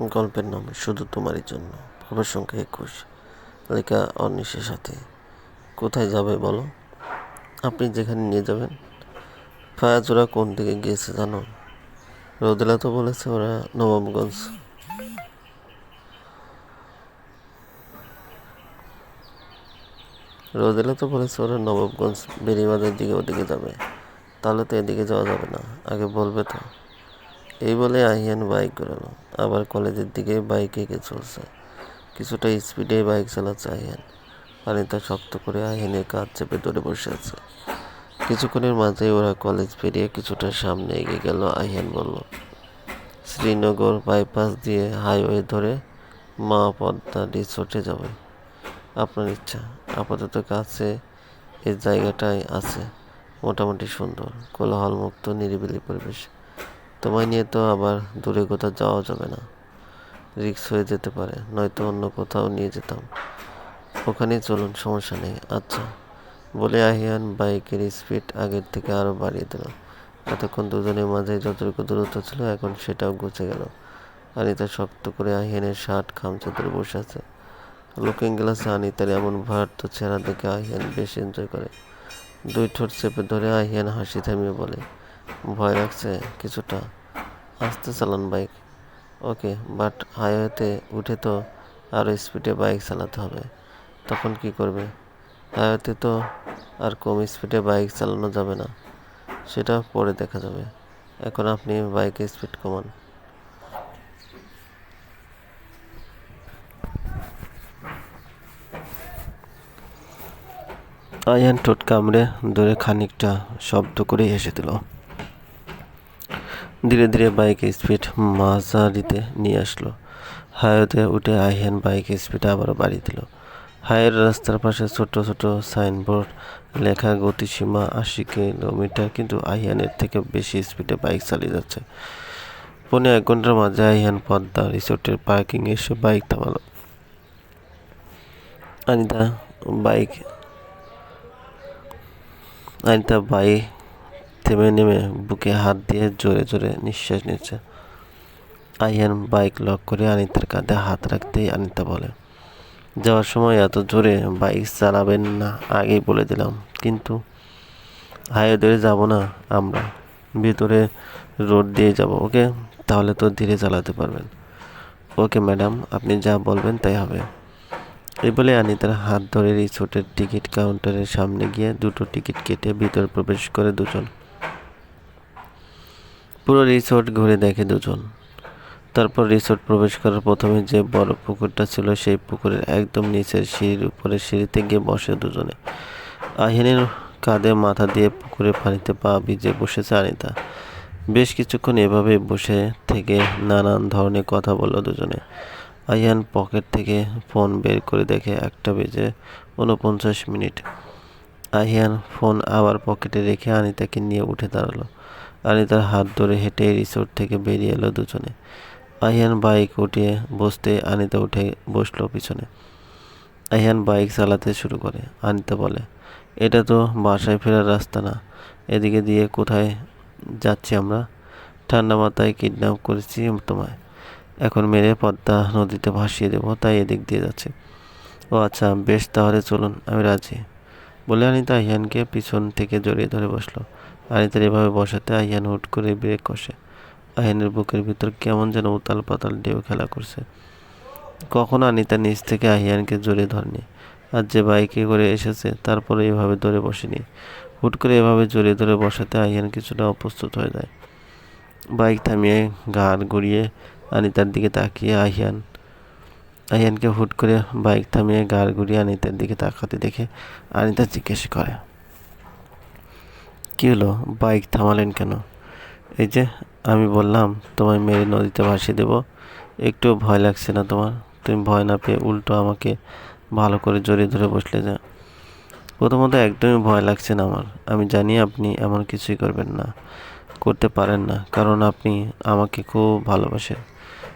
গল্পের নাম শুধু তোমারই জন্য। পর্বের সংখ্যা একুশ। লেখা অনিশের সাথে। কোথায় যাবে বলো? আপনি যেখানে নিয়ে যাবেন। ফায়াজ, ওরা কোন দিকে গিয়েছে জানো? রোদেলা তো বলেছে ওরা নবাবগঞ্জ। রোদেলা তো বলেছে ওরা নবাবগঞ্জ বেরিবাদের দিকে ওদিকে যাবে। তাহলে তো এদিকে যাওয়া যাবে না। আগে বলবে তো। এই বলে আহিয়ান বাইক ঘোরালো। আবার কলেজের দিকে বাইক এগিয়ে চলছে। কিছুটা স্পিডে বাইক চালাচ্ছে আহিয়ান। পানিটা শক্ত করে আহিয়ানের কাজ চেপে ধরে বসে আছে। কিছুক্ষণের মাঝেই ওরা কলেজ পেরিয়ে কিছুটা সামনে এগিয়ে গেল, আহিয়ান বলল, শ্রীনগর বাইপাস দিয়ে হাইওয়ে ধরে মা পদ্মা রিসোর্টে যাবে। আপনার ইচ্ছা, আপাতত কাছে এই জায়গাটাই আছে। মোটামুটি সুন্দর, কোলাহলমুক্ত, নিরিবিলি পরিবেশ। তোমায় নিয়ে তো আবার দূরে কোথাও যাওয়া যাবে না। রিক্স হয়ে যেতে পারে, নয়তো অন্য কোথাও নিয়ে যেতাম। ওখানেই চলুন, সমস্যা নেই। আচ্ছা বলে আহিয়ান বাইকের স্পিড আগের থেকে আরও বাড়িয়ে দিল। এতক্ষণ দুজনের মাঝে যতটুকু দূরত্ব ছিল, এখন সেটাও গুছে গেল। আনিতা শক্ত করে আহিয়ানের শার্ট খামচে ধরে বসে আছে। লুকিং গ্লাসে আনিতার এমন ভারত চেহারা দেখে আহিয়ান বেশ এনজয় করে। দুই ঠোঁট চেপে ধরে আহিয়ান হাসি থামিয়ে বলে, ভয় লাগছে কিছুটা? আস্তে চালান বাইক ওকে বাট হাইওয়েতে উঠে তো আরও স্পিডে বাইক চালাতে হবে। তখন কি করবে? হাইওয়েতে তো আর কম স্পিডে বাইক চালানো যাবে না। সেটা পরে দেখা যাবে। এখন আপনি বাইকে স্পিড কমান। আয়ান ঠোঁট কামড়ে ধরে খানিকটা শব্দ করে হেসে দিল। ধীরে ধীরে বাইকের স্পিড মাঝারিতে নিয়ে আসলো। হাইওয়েতে উঠে আহিয়ান বাইকের স্পিড আবারও বাড়িয়ে দিল। হাইয়ের রাস্তার পাশে ছোট ছোট সাইনবোর্ড, লেখা গতিসীমা আশি কিলোমিটার, কিন্তু আহিয়ানের থেকে বেশি স্পিডে বাইক চালিয়ে যাচ্ছে। পৌনে এক ঘণ্টার মাঝে আহিয়ান পদ্মা রিসোর্টের পার্কিং এসে বাইক থামালো। আনিতা বাইক আনিতা বাইক থেমে নেমে বুকে হাত দিয়ে জোরে জোরে নিঃশ্বাস নিচ্ছে। আহিয়ান বাইক লক করে আনিতার কাঁধে হাত রাখতেই আনিতা বলে, যাওয়ার সময় এত জোরে বাইক চালাবেন না, আগেই বলে দিলাম। কিন্তু হাইওয়ে ধরে যাব না আমরা, ভিতরে রোড দিয়ে যাব, ওকে? তাহলে তো ধীরে চালাতে পারবেন। ওকে, ম্যাডাম, আপনি যা বলবেন তাই হবে। এই বলে আনিতার হাত ধরে রিসোর্টের টিকিট কাউন্টারের সামনে গিয়ে দুটো টিকিট কেটে ভিতরে প্রবেশ করে দুজন পুরো রিসোর্ট ঘুরে দেখে দুজন। তারপর রিসোর্ট প্রবেশ করার প্রথমে যে বড় পুকুরটা ছিল, সেই পুকুরের একদম নিচের সিঁড়ির উপরে সিঁড়িতে গিয়ে বসে দুজনে। আহিনের কাঁধে মাথা দিয়ে পুকুরে পানিতে পা ভিজে বসেছে আনিতা। বেশ কিছুক্ষণ এভাবে বসে থেকে নানান ধরনের কথা বলল দুজনে। আহিয়ান পকেট থেকে ফোন বের করে দেখে একটা বেজে উনপঞ্চাশ মিনিট। আহিয়ান ফোন আবার পকেটে রেখে আনিতাকে নিয়ে উঠে দাঁড়াল। আনিতার হাত ধরে হেঁটে রিসোর্ট থেকে বেরিয়ে এলো দুজনে। আহিয়ান বাইক উঠিয়ে বসতে আনিতা উঠে বসল পিছনে। আহিয়ান বাইক চালাতে শুরু করে। আনিতা বলে, এটা তো বাসায় ফেরার রাস্তা না। এদিকে দিয়ে কোথায় যাচ্ছি আমরা? ঠান্ডা মাথায় কিডন্যাপ করেছি তোমায়। এখন মেরে পদ্মা নদীতে ভাসিয়ে দেবো, তাই এদিক দিয়ে যাচ্ছে। ও আচ্ছা বেশ তাহলে চলুন, আমি রাজি। বলে আনিতা আহিয়ানকে পিছন থেকে জড়িয়ে ধরে বসল। আনিতার এভাবে বসাতে আহিয়ান হুট করে ব্রেক কষে। আহিয়ানের বুকের ভিতর কেমন যেন উতাল পাতাল ঢেউ খেলা করছে। কখনো আনিতা নিচ থেকে আহিয়ানকে জড়িয়ে ধরেনি। আর যে বাইকে করে এসেছে তারপরে এভাবে ধরে বসেনি। হুট করে এভাবে জড়িয়ে ধরে বসাতে আহিয়ান কিছুটা অপ্রস্তুত হয়ে যায়। বাইক থামিয়ে ঘাড় ঘুরিয়ে আনিতার দিকে তাকিয়ে আহিয়ান আহিয়ানকে হুট করে বাইক থামিয়ে গাড় ঘুরিয়ে আনিতার দিকে তাকাতে দেখে আনিতা জিজ্ঞেস করে। কী হলো? বাইক থামালেন কেন? এই যে আমি বললাম, তোমায় মেরে নদীতে ভাসিয়ে দেবো। একটু ভয় লাগছে না তোমার? তুমি ভয় না পেয়ে উল্টো আমাকে ভালো করে জড়িয়ে ধরে বসলে যা। প্রথমত একদমই ভয় লাগছে না আমার। আমি জানি আপনি এমন কিছুই করবেন না, করতে পারেন না, কারণ আপনি আমাকে খুব ভালোবাসেন।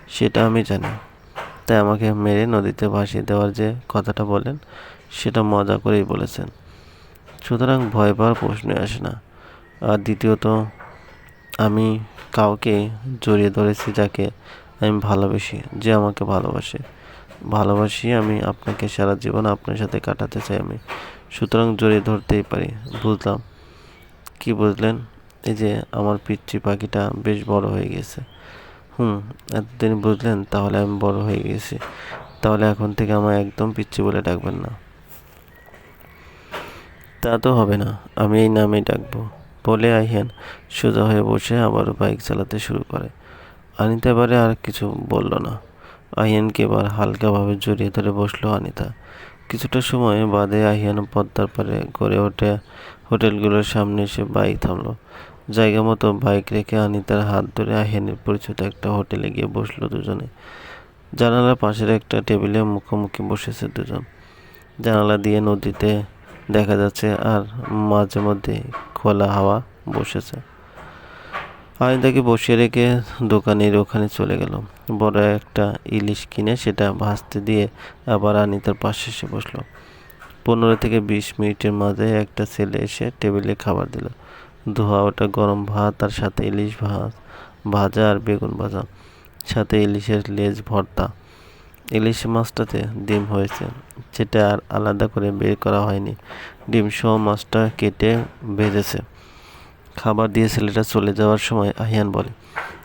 সেটা আমি জানি। তাই আমাকে মেরে নদীতে ভাসিয়ে দেওয়ার যে কথাটা বলেন, সেটা মজা করেই বলেছেন। সুতরাং ভয় পাওয়ার প্রশ্নই আসে না। আর দ্বিতীয়ত, আমি কাউকে জড়িয়ে ধরেছি যাকে আমি ভালোবাসি, যে আমাকে ভালোবাসে। ভালোবাসি আমি আপনাকে, সারা জীবন আপনার সাথে কাটাতে চাই আমি। সুতরাং জড়িয়ে ধরতেই পারি। বুঝলাম। কি বুঝলেন? এই যে আমার পিচ্ছি পাখিটা বেশ বড় হয়ে গেছে। হুম, এতদিন বুঝলেন, তাহলে আমি বড় হয়ে গেছি। তাহলে এখন থেকে আমার একদম পিচ্ছি বলে ডাকবেন না। তা তো হবে না। আমি এই নামেই ডাকবো। বলে আহিয়ান সোজা হয়ে বসে আবারও বাইক চালাতে শুরু করে। আনিতা এবারে আর কিছু বলল না। আহিয়ানকে এবার হালকাভাবে জড়িয়ে ধরে বসল আনিতা। কিছুটা সময় বাদে আহিয়ান পদ্মার পারে গড়ে ওঠে। হোটেলগুলোর সামনে এসে বাইক থামলো। জায়গা মতো বাইক রেখে আনিতার হাত ধরে আহিয়ানের পরিচিত একটা হোটেলে গিয়ে বসল দুজনে। জানালার পাশের একটা টেবিলে মুখোমুখি বসেছে দুজন। জানালা দিয়ে নদীতে দেখা যাচ্ছে আর মাঝে মধ্যে খোলা হাওয়া বসেছে। আনিতাকে বসিয়ে রেখে দোকানের ওখানে চলে গেল বড় একটা ইলিশ কিনে সেটা ভাজতে দিয়ে আবার আনিতার পাশে এসে বসল। পনেরো থেকে বিশ মিনিটের মাঝে একটা ছেলে এসে টেবিলে খাবার দিল। ধোয়া ওটা গরম ভাত আর সাথে ইলিশ ভাত, ভাজা আর বেগুন ভাজা, সাথে ইলিশের লেজ ভর্তা। ইলিশ মাছটাতে ডিম হয়েছে সেটা আর আলাদা করে বের করা হয়নি। ডিম সহ মাছটা কেটে ভেজেছে। খাবার দিয়ে ছেলেটা চলে যাওয়ার সময় আহিয়ান বলে,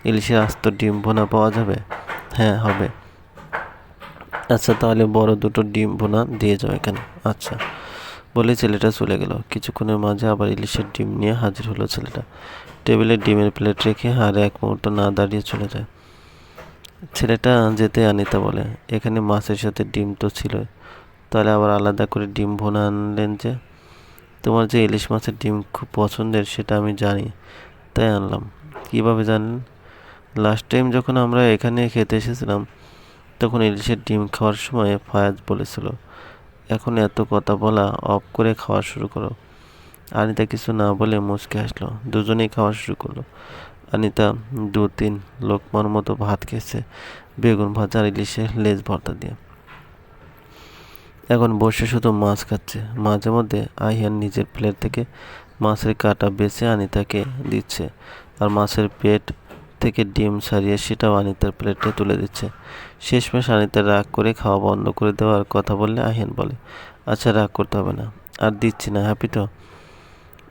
ইলিশের আস্ত ডিম ভোনা পাওয়া যাবে? হ্যাঁ হবে। আচ্ছা তাহলে বড় দুটো ডিম ভোনা দিয়ে যাও এখানে। আচ্ছা। বলে ছেলেটা চলে গেল। কিছুক্ষণের মাঝে আবার ইলিশের ডিম নিয়ে হাজির হলো ছেলেটা। টেবিলে ডিমের প্লেট রেখে আর এক মুহূর্ত না দাঁড়িয়ে চলে যায়। ছেলেটা যেতে আনিতা বলে, এখানে মাছের সাথে ডিম তো ছিল তাহলে আবার আলাদা করে ডিম ভোনা আনলেন যে? তোমার যে ইলিশ মাছের ডিম খুব পছন্দের, সেটা আমি জানি। তাই আনলাম। কীভাবে জানেন লাস্ট টাইম যখন আমরা এখানে খেতে এসেছিলাম, তখন ইলিশের ডিম খাওয়ার সময় ফায়াজ বলেছিল, এখন এত কথা বলা অফ করে খাওয়া শুরু করো। আনিতা কিছু না বলে মুচকে আসলো দুজনেই খাওয়া শুরু করল। আনিতা দু তিন লোকমার মতো ভাত খেয়েছে, বেগুন ভাজা আর ইলিশের লেজ ভর্তা দিয়ে। এখন বসে শুধু মাছ খাচ্ছে। মাঝে মধ্যে আহিয়ান নিজের প্লেট থেকে মাছের কাটা বেছে আনিতাকে দিচ্ছে আর মাছের পেট থেকে ডিম সারিয়ে সেটাও আনিতার প্লেটে তুলে দিচ্ছে। শেষমেশ আনিতার রাগ করে খাওয়া বন্ধ করে দেওয়ার কথা বললে আহিয়ান বলে আচ্ছা রাগ করতে হবে না, আর দিচ্ছি না হ্যাপি তো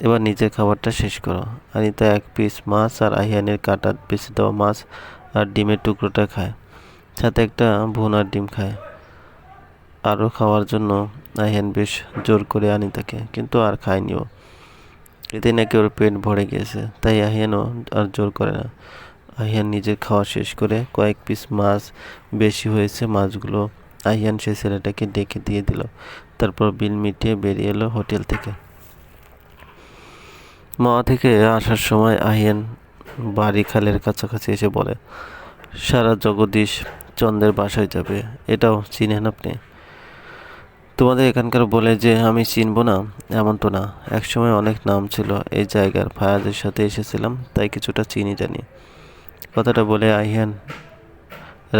এবার নিজের খাবারটা শেষ করো। আনিতা এক পিস মাছ আর আহিয়ানের কাটা বেছে দেওয়া মাছ আর ডিমের টুকরোটা খায়। সাথে একটা ভুনার ডিম খায়। আরও খাওয়ার জন্য আহিয়ান বেশ জোর করে আনিতাকে, কিন্তু আর খায়নিও এতে নাকি ওর পেট ভরে গিয়েছে, তাই আহিয়ানও আর জোর করে না। আহিয়ান নিজের খাওয়া শেষ করে কয়েক পিস মাছ বেশি হয়েছে, মাছগুলো আহিয়ান সে ছেলেটাকে ডেকে দিয়ে দিল, তারপর বিল মিটিয়ে বেরিয়ে এলো হোটেল থেকে। মা থেকে আসার সময় আহিয়ান বাড়ি খালের কাছাকাছি এসে বলে, সারা জগদীশ চন্দ্রের বাসায় যাবে, এটাও চিনেন আপনি? তোমাদের এখানকার বলে যে আমি চিনব না, এমন তো না। একসময় অনেক নাম ছিল এই জায়গার, ফায়াজের সাথে এসেছিলাম, তাই কিছুটা চিনি জানি। কথাটা বলে আহিয়ান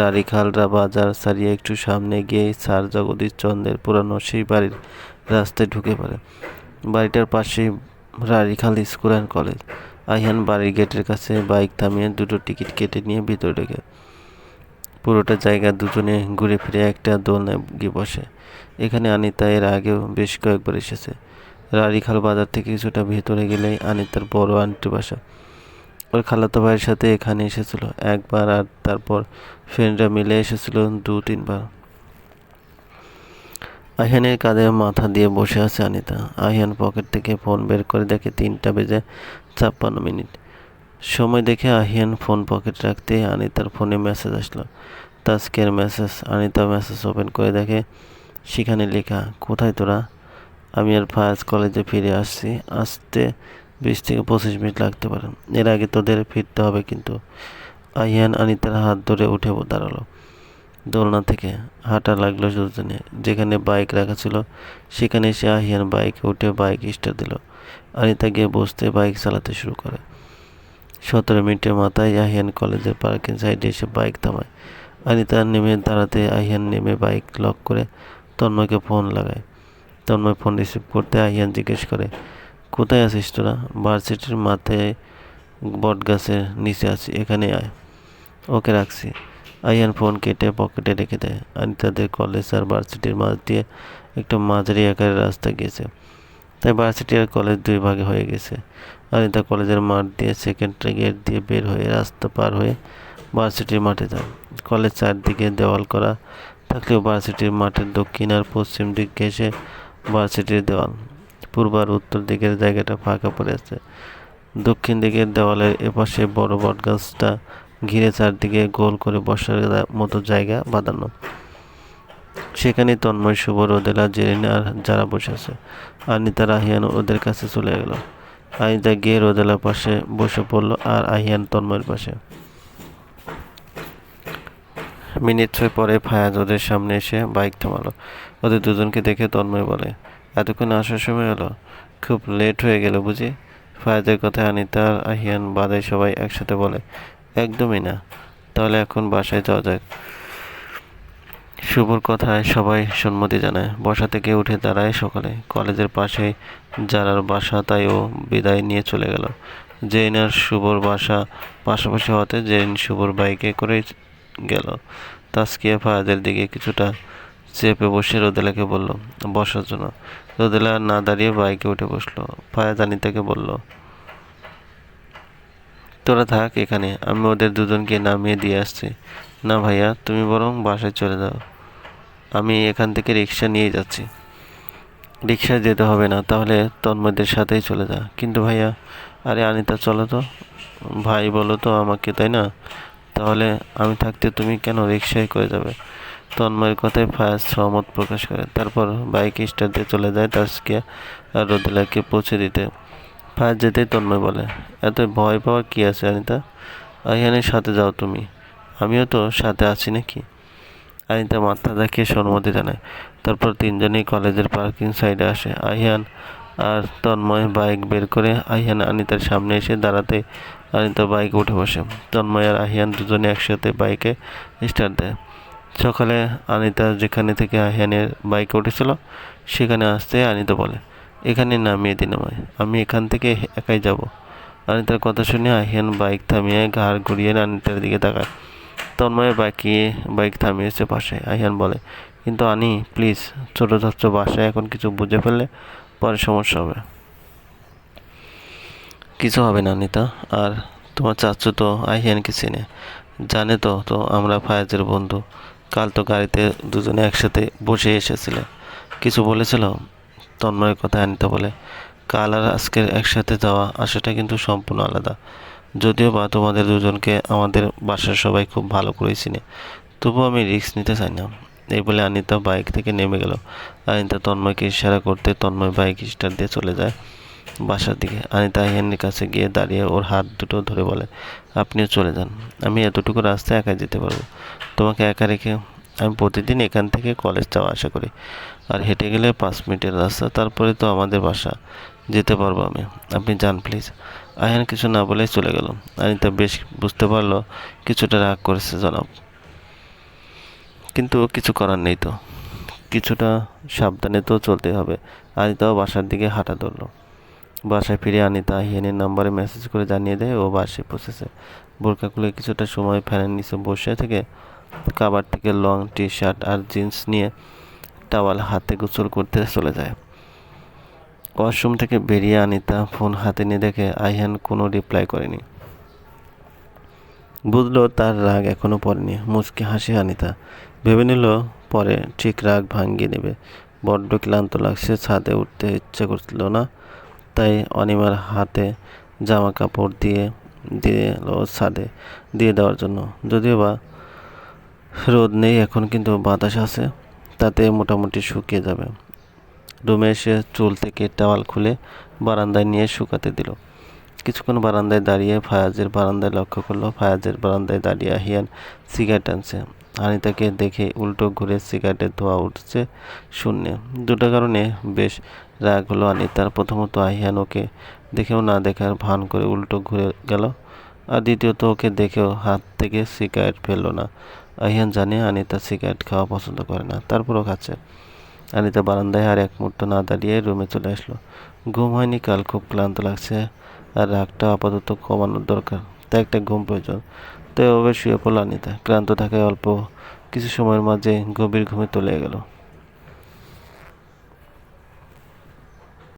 রারিখালরা বাজার সারিয়ে একটু সামনে গিয়ে স্যার জগদীশ চন্দ্রের পুরানো সেই বাড়ির রাস্তায় ঢুকে পড়ে। বাড়িটার পাশেই Rarikhal school and college. Ahiyan বাড়ির গেটের কাছে বাইক থামিয়ে দুটো টিকিট কেটে নিয়ে ভিতরে ঢুকে। পুরোটা জায়গা দুজনে ঘুরে ফিরে একটা দোলনায় গিয়ে বসে। এখানে আনিতা এর আগেও বেশ কয়েকবার এসেছে। রারিখাল বাজার থেকে কিছুটা ভেতরে গেলেই আনিতার বড় আন্টির বাসা। ওর খালাতো ভাইয়ের সাথে এখানে এসেছিল, একবার আর তারপর ফ্রেন্ডরা মিলে এসেছিল দু, তিনবার। আহিয়ানের কাঁধে মাথা দিয়ে বসে আছে আনিতা। আহিয়ান পকেট থেকে ফোন বের করে দেখে তিনটা বেজে ছাপ্পান্ন মিনিট। সময় দেখে আহিয়ান ফোন পকেট রাখতে আনিতার ফোনে মেসেজ আসলো। তাস্কের মেসেজ, আনিতা মেসেজ ওপেন করে দেখে সেখানে লেখা, কোথায় তোরা? আমি আর ফায়াজ কলেজে ফিরে আসছি। আসতে বিশ থেকে পঁচিশ মিনিট লাগতে পারে। এর আগে তোদের ফিরতে হবে কিন্তু। আহিয়ান আনিতার হাত ধরে উঠে দাঁড়াল। দোলনা থেকে হাঁটা লাগল দুজনে। যেখানে বাইক রাখা ছিল, সেখানে এসে আহিয়ান বাইকে উঠে বাইক স্টার্ট দিল। আনিতা গিয়ে বসতে বাইক চালাতে শুরু করে। সতেরো মিনিটের মাথায় আহিয়ান কলেজের পার্কিং সাইডে এসে বাইক থামায়। আনিতা নেমে দাঁড়াতে আহিয়ান নেমে বাইক লক করে তন্ময়কে ফোন লাগায়। তন্ময় ফোন রিসিভ করতে আহিয়ান জিজ্ঞেস করে, কোথায় আছিস তোরা? ভার্সিটির মাথায় বট গাছের নিচে আছি এখানে আয়। ওকে রাখছি। আইয়ান ফোন কেটে পকেটে রেখে দেয়। আমি তাদের কলেজ আর ভার্সিটির মাঝ দিয়ে একটু মাঝারি আকারের রাস্তা গিয়েছে। তাই ভার্সিটি আর কলেজ দুই ভাগে হয়ে গেছে। অনিতা কলেজের মাঠ দিয়ে সেকেন্ড গেট দিয়ে বের হয়ে রাস্তা পার হয়ে ভার্সিটির মাঠে যায়। কলেজ চারদিকে দেওয়াল করা থাকলেও ভার্সিটির মাঠের দক্ষিণ আর পশ্চিম দিক ঘেঁষে ভার্সিটির দেওয়াল। পূর্ব আর উত্তর দিকের জায়গাটা ফাঁকা পড়ে আছে দক্ষিণ দিকের দেওয়ালের এপাশে বড় বট গাছটা ঘিরে চারদিকে গোল করে বসার মতো জায়গা বাঁধানো। সেখানে তন্ময় শুভ রোদেলা, জেরিন আর যারা বসে আছে। আনিতা, রাহিয়ান ওদের কাছে চলে গেল। আনিতা গিয়ে রোদেলার পাশে বসে পড়ল আর আহিয়ান তন্ময়ের পাশে। মিনিট ছয় পরে ফায়াজ ওদের সামনে এসে বাইক থামালো। ওদের দুজনকে দেখে তন্ময় বলে, এতক্ষণ আসার সময় হলো? খুব লেট হয়ে গেল বুঝি? ফায়াজের কথায় আনিতা আহিয়ান বাদে সবাই একসাথে বলে, একদমই না। তাহলে এখন বাসায় যাওয়া যাক। শুভর কথায় সবাই সম্মতি জানায়। বসা থেকে উঠে দাঁড়ায় সকালে। কলেজের পাশে যারার বাসা, তাই ও বিদায় নিয়ে চলে গেল। জেইন আর শুভর বাসা পাশাপাশি হতে জেইন শুভর বাইকে করে গেল। তাস্কিয়া ফায়াজের দিকে কিছুটা চেপে বসে রোদেলাকে বলল, বসার জন্য। রোদেলা না দাঁড়িয়ে বাইকে উঠে বসল। ফায়াজ আনিতাকে বলল, তোরা থাক এখানে, আমি ওদের দুজনকে নামিয়ে দিয়ে আসছি। না ভাইয়া, তুমি বরং বাসায় চলে যাও। আমি এখান থেকে রিক্সা নিয়ে যাচ্ছি। রিক্সায় যেতে হবে না, তাহলে তন্ময়দের সাথেই চলে যা। কিন্তু ভাইয়া, আরে আনিতা, চলো তো। ভাই বলো তো আমাকে, তাই না? তাহলে আমি থাকতে তুমি কেন রিক্সায় করে যাবে? তন্ময়ের কথায় ফায়াজ সহমত প্রকাশ করে। তারপর বাইক স্টার্ট দিয়ে চলে যায় তাসকিয়া আর রোদেলাকে পৌঁছে দিতে। ফায়াজ যেতেই তন্ময় বলে, এত ভয় পাওয়ার কী আছে আনিতা? আইহানের সাথে যাও তুমি। আমিও তো সাথে আছি নাকি? আনিতা মাথা দেখিয়ে সম্মতি জানায়। তারপর তিনজনেই কলেজের পার্কিং সাইডে আসে। আহিয়ান আর তন্ময় বাইক বের করে আহিয়ান আনিতার সামনে এসে দাঁড়াতে আনিতা বাইকে উঠে বসে। তন্ময় আর আহিয়ান দুজনে একসাথে বাইকে স্টার্ট দেয়। সকালে আনিতা যেখানে থেকে আহিয়ানের বাইকে উঠেছিল, সেখানে আসতে আনিতা বলে, এখানে নামিয়ে দিন আমায়, আমি এখান থেকে একাই যাব। আনিতার কথা শুনে আহিয়ান বাইক থামিয়ে ঘাড় ঘুরিয়ে আনিতার দিকে তাকায়। তন্ময় বাইকিয়ে বাইক থামিয়েছে পাশে। আহিয়ান বলে, কিন্তু আনি প্লিজ ছোটো ছোট্ট বাসায় এখন কিছু বুঝে ফেললে পরে সমস্যা হবে। কিছু হবে না, নিতা। আর তোমার চাচ্ছু তো আহিয়ানকে চেনে। জানে তো তো আমরা ফায়াজের বন্ধু। কাল তো গাড়িতে দুজনে একসাথে বসে এসেছিলে। কিছু বলেছিল? তন্ময়ের কথা আনিতা বলে। কাল আর আজকের একসাথে যাওয়া আসাটা কিন্তু সম্পূর্ণ আলাদা। যদিও বা তোমাদের দুজনকে আমাদের বাসার সবাই খুব ভালো করেই চিনে। তবুও আমি রিস্ক নিতে চাই না। এই বলে আনিতা বাইক থেকে নেমে গেল। আনিতা তন্ময়কে ইশারা করতে তন্ময় বাইক স্টার্ট দিয়ে চলে যায় বাসার দিকে। আনিতা আহিয়ানের কাছে গিয়ে দাঁড়িয়ে ওর হাত দুটো ধরে বলে, আপনিও চলে যান, আমি এতটুকু রাস্তায় একাই যেতে পারব। তোমাকে একা রেখে আমি প্রতিদিন এখান থেকে কলেজ যাওয়া আশা করি। আর হেঁটে গেলে পাঁচ মিনিটের রাস্তা, তারপরে তো আমাদের বাসা। যেতে পারব আমি। আপনি যান প্লিজ। আয়ান কিছু না বলেই চলে গেল। আনিতা বেশ বুঝতে পারল, কিছুটা রাগ করেছে জনাব। কিন্তু কিছু করার নেই তো। কিছুটা সাবধানে তো চলতে হবে। আনিতাও বাসার দিকে হাঁটা ধরলো। বাসায় ফিরে আনিতা আহিয়ানের নাম্বারে মেসেজ করে জানিয়ে দেয়, ও বাসে পৌঁছেছে। বোরকা খুলে কিছুটা সময় ফ্যানের নিচে বসে থেকে কাবার থেকে লং টি শার্ট আর জিন্স নিয়ে টাওয়াল হাতে গোসল করতে চলে যায়। ওয়াশরুম থেকে বেরিয়ে আনিতা ফোন হাতে নিয়ে দেখে আইহান কোনো রিপ্লাই করেনি। বুঝলো তার রাগ এখনও পড়েনি। মুচকি হাসি আনিতা। ভেবে নিল, পরে ঠিক রাগ ভাঙিয়ে নেবে। বড্ড ক্লান্ত লাগছে, ছাদে উঠতে ইচ্ছে করছিল না। তাই অনিমার হাতে জামা কাপড় দিয়ে দিয়ে ছাদে, দিয়ে দেওয়ার জন্য। যদিও বা রোদ নেই, এখন কিন্তু বাতাস আছে, তাতে মোটামুটি শুকিয়ে যাবে। রুমে এসে চুল থেকে টাওয়াল খুলে বারান্দায় নিয়ে শুকাতে দিল। কিছুক্ষণ বারান্দায় দাঁড়িয়ে ফায়াজের বারান্দায় লক্ষ্য করল। ফায়াজের বারান্দায় দাঁড়িয়ে আহিয়ান সিগারেট আনছে। আনিতাকে দেখে উল্টো ঘুরে সিগারেটের ধোয়া উঠছে শূন্যে। দুটো কারণে বেশ রাগ হলো আনিতার। প্রথমত আহিয়ান ওকে দেখেও না দেখার ভান করে উল্টো ঘুরে গেল আর দ্বিতীয়ত ওকে দেখেও হাত থেকে সিগারেট ফেলল না। আহিয়ান জানে আনিতা সিগারেট খাওয়া পছন্দ করে না, তারপরও খাচ্ছে। আনিতা বারান্দায় আর এক মুহূর্ত না দাঁড়িয়ে রুমে চলে আসলো। ঘুম হয়নি, কাল খুব ক্লান্ত লাগছে আর রাগটা আপাতত কমানোর দরকার। তাই একটা ঘুম প্রয়োজন। তাই অবশ্যই শুয়ে পড়ল ক্লান্ত থাকায় অল্প কিছু সময়ের মাঝে গভীর ঘুমে তলিয়ে গেল।